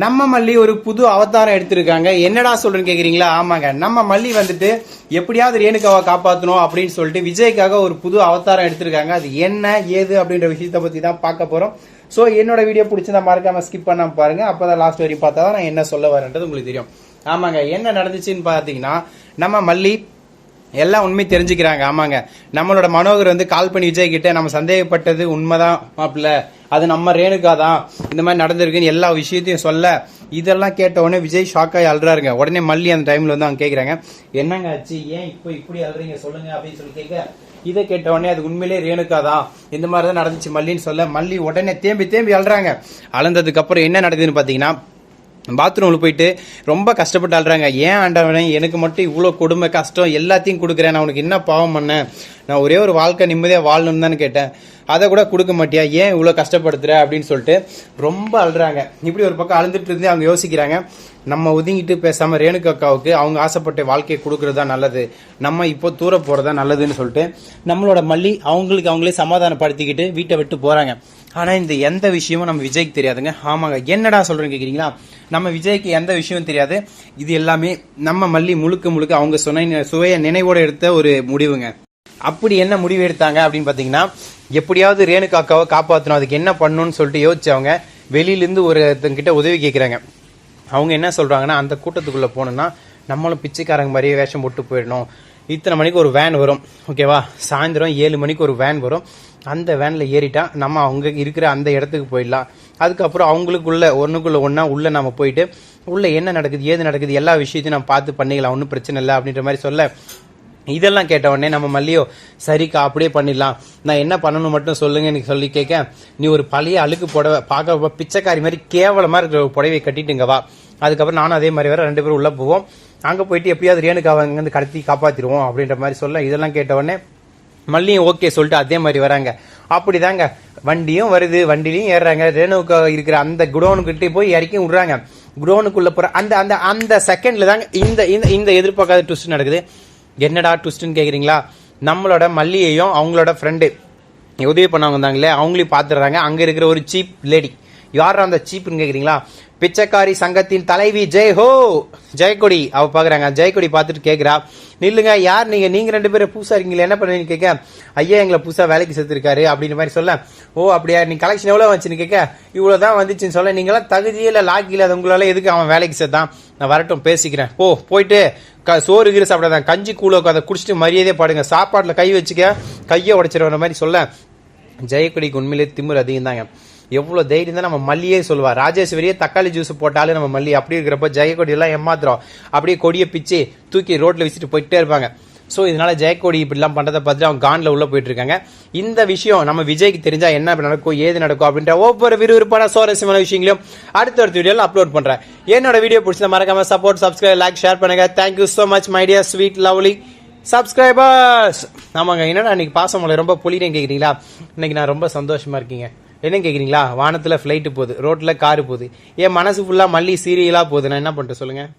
நம்ம மல்லி ஒரு புது அவதாரம் எடுத்திருக்காங்க. என்னடா சொல்றேன்னு கேக்குறீங்களா? ஆமாங்க. நம்ம மல்லி வந்துட்டு எப்படியாவது ரேணுகாவை காப்பாற்றணும் அப்படின்னு சொல்லிட்டு விஜய்க்காக ஒரு புது அவதாரம் எடுத்திருக்காங்க. அது என்ன ஏது அப்படின்ற விஷயத்த பத்தி தான் பார்க்க போறோம். ஸோ என்னோட வீடியோ பிடிச்சதா மறக்காம ஸ்கிப் பண்ணாம பாருங்க. அப்பதான் லாஸ்ட் வரையும் பார்த்தா தான் நான் என்ன சொல்ல வரேன்றது உங்களுக்கு தெரியும். ஆமாங்க. என்ன நடந்துச்சுன்னு பார்த்தீங்கன்னா நம்ம மல்லி எல்லாம் உண்மை தெரிஞ்சுக்கிறாங்க. ஆமாங்க. நம்மளோட மனோகர் வந்து கால் பண்ணி விஜய் கிட்ட நம்ம சந்தேகப்பட்டது உண்மைதான் மாப்பிள்ள. அது நம்ம ரேணுகா தான் இந்த மாதிரி நடந்திருக்குன்னு எல்லா விஷயத்தையும் சொல்ல. இதெல்லாம் கேட்ட உடனே விஜய் ஷாக்காகி அழுறாருங்க. உடனே மல்லி அந்த டைமில் வந்து அவங்க கேட்குறாங்க என்னங்க ஆச்சு? ஏன் இப்போ இப்படி அழுறீங்க? சொல்லுங்க அப்படின்னு சொல்லி கேட்க இதை கேட்ட உடனே அது உண்மையிலே ரேணுகா தான் இந்த மாதிரி தான் நடந்துச்சு மல்லின்னு சொல்ல மல்லி உடனே தேம்பி தேம்பி அழுறாங்க. அழுந்ததுக்கு அப்புறம் என்ன நடக்குதுன்னு பார்த்தீங்கன்னா பாத்ரூமில் போயிட்டு ரொம்ப கஷ்டப்பட்டு ஆள்றாங்க ஏன் ஆண்டவனே எனக்கு மட்டும் இவ்வளோ கொடுமை கஷ்டம் எல்லாத்தையும் கொடுக்குறேன். நான் உனக்கு என்ன பாவம் பண்ணேன் நான் ஒரே ஒரு வாழ்க்கை நிம்மதியாக வாழணும்னு தான் கேட்டேன். அதை கூட கொடுக்க மாட்டியா? ஏன் இவ்வளோ கஷ்டப்படுத்துற? அப்படின்னு சொல்லிட்டு ரொம்ப அழுறாங்க. இப்படி ஒரு பக்கம் அழுந்துட்டு இருந்து அவங்க யோசிக்கிறாங்க. நம்ம ஒதுங்கிட்டு பேசாமல் ரேணுக்கு அக்காவுக்கு அவங்க ஆசைப்பட்ட வாழ்க்கையை கொடுக்கறது தான் நல்லது. நம்ம இப்போ தூர போகிறதா நல்லதுன்னு சொல்லிட்டு நம்மளோட மல்லி அவங்களுக்கு அவங்களே சமாதானப்படுத்திக்கிட்டு வீட்டை விட்டு போகிறாங்க ஆனால் இந்த எந்த விஷயமும் நம்ம விஜய்க்கு தெரியாதுங்க. ஆமாங்க. என்னடா சொல்கிறேன்னு கேட்குறீங்களா நம்ம விஜய்க்கு எந்த விஷயமும் தெரியாது. இது எல்லாமே நம்ம மல்லி முழுக்க முழுக்க அவங்க சொன்ன சுவைய நினைவோடு எடுத்த ஒரு முடிவுங்க. அப்படி என்ன முடிவு எடுத்தாங்க அப்படின்னு பார்த்தீங்கன்னா எப்படியாவது ரேணுகாக்காவை காப்பாற்றணும் அதுக்கு என்ன பண்ணணும்னு சொல்லிட்டு யோசிச்சவங்க வெளியிலேருந்து ஒருத்தங்கிட்ட உதவி கேட்குறாங்க அவங்க என்ன சொல்கிறாங்கன்னா அந்த கூட்டத்துக்குள்ளே போனோம்னா நம்மளும் பிச்சைக்காரங்க மாதிரியே வேஷம் போட்டு போயிடணும். இத்தனை மணிக்கு ஒரு வேன் வரும். ஓகேவா சாயந்தரம் ஏழு மணிக்கு ஒரு வேன் வரும். அந்த வேனில் ஏறிட்டா நம்ம அவங்க இருக்கிற அந்த இடத்துக்கு போயிடலாம். அதுக்கப்புறம் அவங்களுக்குள்ள ஒன்றுக்குள்ள ஒன்றா உள்ளே நம்ம போயிட்டு உள்ளே என்ன நடக்குது ஏது நடக்குது எல்லா விஷயத்தையும் நம்ம பார்த்து பண்ணிக்கலாம். ஒன்றும் பிரச்சனை இல்லை அப்படின்ற மாதிரி சொல்ல. இதெல்லாம் கேட்ட உடனே நம்ம மல்லியோ சரிக்கா அப்படியே பண்ணிடலாம். நான் என்ன பண்ணணும் மட்டும் சொல்லுங்க எனக்கு சொல்லி கேட்க. நீ ஒரு பழைய அழுக்கு புடவை பார்க்க பிச்சைக்காரி மாதிரி கேவலமாக இருக்கிற புடவை கட்டிட்டுங்க வா. அதுக்கப்புறம் நானும் அதே மாதிரி வேற ரெண்டு பேரும் உள்ள போவோம். அங்கே போயிட்டு எப்படியாவது ரேணுகாவை அங்கேருந்து கடத்தி காப்பாத்திடுவோம் அப்படின்ற மாதிரி சொல்ல இதெல்லாம் கேட்டவொடனே மல்லியும் ஓகே சொல்லிட்டு அதே மாதிரி வராங்க. அப்படிதாங்க. வண்டியும் வருது வண்டிலையும் ஏறுறாங்க. ரேணுகா இருக்கிற அந்த குடோனுக்கிட்டே போய் இறக்கி விடுறாங்க. குடோனுக்குள்ள போற அந்த அந்த அந்த செகண்ட்ல தாங்க இந்த இந்த இந்த எதிர்பார்க்காத ட்விஸ்ட் நடக்குது. என்னடா ட்விஸ்ட்னு கேக்குறீங்களா? நம்மளோட மல்லியையும் அவங்களோட ஃப்ரெண்டு உதவி பண்ணவங்க இருந்தாங்களே அவங்களையும் பார்த்துடுறாங்க. அங்க இருக்கிற ஒரு சீப் லேடி யார் அந்த சீப்னு கேக்குறீங்களா? பிச்சைக்காரி சங்கத்தின் தலைவி ஜெய் ஹோ ஜெயக்கொடி. அவ பாக்குறாங்க. ஜெயக்கொடி பார்த்துட்டு கேட்குறா நில்லுங்க யார் நீங்க? நீங்க ரெண்டு பேரும் புதுசா இருக்கீங்களா என்ன பண்ணுறீங்க கேட்க ஐயா எங்களை புதுசா வேலைக்கு சேர்த்திருக்காரு அப்படின்ற மாதிரி சொல்ல. ஓ அப்படியா? நீ கலெக்ஷன் எவ்வளவு வந்துச்சுன்னு கேட்க இவ்வளவுதான் வந்துச்சுன்னு சொல்ல. நீங்களாம் தகுதியே இல்ல லாக்கி இல்லாத உங்களால எதுக்கு அவன் வேலைக்கு சேர்த்தான் நான் வரட்டும் பேசிக்கிறேன். போ போயிட்டு க- சோறு கீரை சாப்பிடாதான் கஞ்சி கூழ அதை குடிச்சிட்டு மரியாதையே பாடுங்க. சாப்பாட்டுல கை வச்சுக்க கையை உடைச்சிருவற மாதிரி சொல்ல. ஜெயக்கொடிக்கு உண்மையிலே திமிர் அதிகம் தாங்க எவ்வளோ தைரியம் தான் நம்ம மல்லியே சொல்லுவார் ராஜேஸ்வரியே தக்காளி ஜூஸ் போட்டாலும் நம்ம மல்லி. அப்படி இருக்கிறப்ப ஜெயக்கொடி எல்லாம் ஏமாத்துறோம் அப்படியே கொடியை பிச்சு தூக்கி ரோட்டில் வச்சுட்டு போயிட்டே இருப்பாங்க. ஸோ இதனால ஜெயக்கோடி இப்படிலாம் பண்ணுறத பார்த்துட்டு அவங்க காண்டில் உள்ளே போயிட்டு இருக்காங்க. இந்த விஷயம் நம்ம விஜய்க்கு தெரிஞ்சால் என்ன நடக்கும் ஏது நடக்கும் அப்படின்ற ஒவ்வொரு விறுவிறுப்பான சுவாரஸ்யமான விஷயங்களையும் அடுத்த அடுத்த வீடியோவில் அப்லோட் பண்ணுறேன் என்னோட வீடியோ பிடிச்சத மறக்காம சப்போர்ட் சப்ஸ்கிரைப் லைக் ஷேர் பண்ணுங்க. Thank you so much my dear sweet lovely subscribers ஆமாங்க என்னடா இன்னைக்கு பாசமலை ரொம்ப புளினேன்னு கேட்குறீங்களா இன்னைக்கு நான் ரொம்ப சந்தோஷமா இருக்கீங்க. என்ன கேட்குறீங்களா வானத்தில் ஃப்ளைட்டு போகுது ரோட்டில் காரு போகுது. என் மனசு ஃபுல்லாக மல்லி சீரியலாக போகுது. நான் என்ன பண்ணுறேன் சொல்லுங்கள்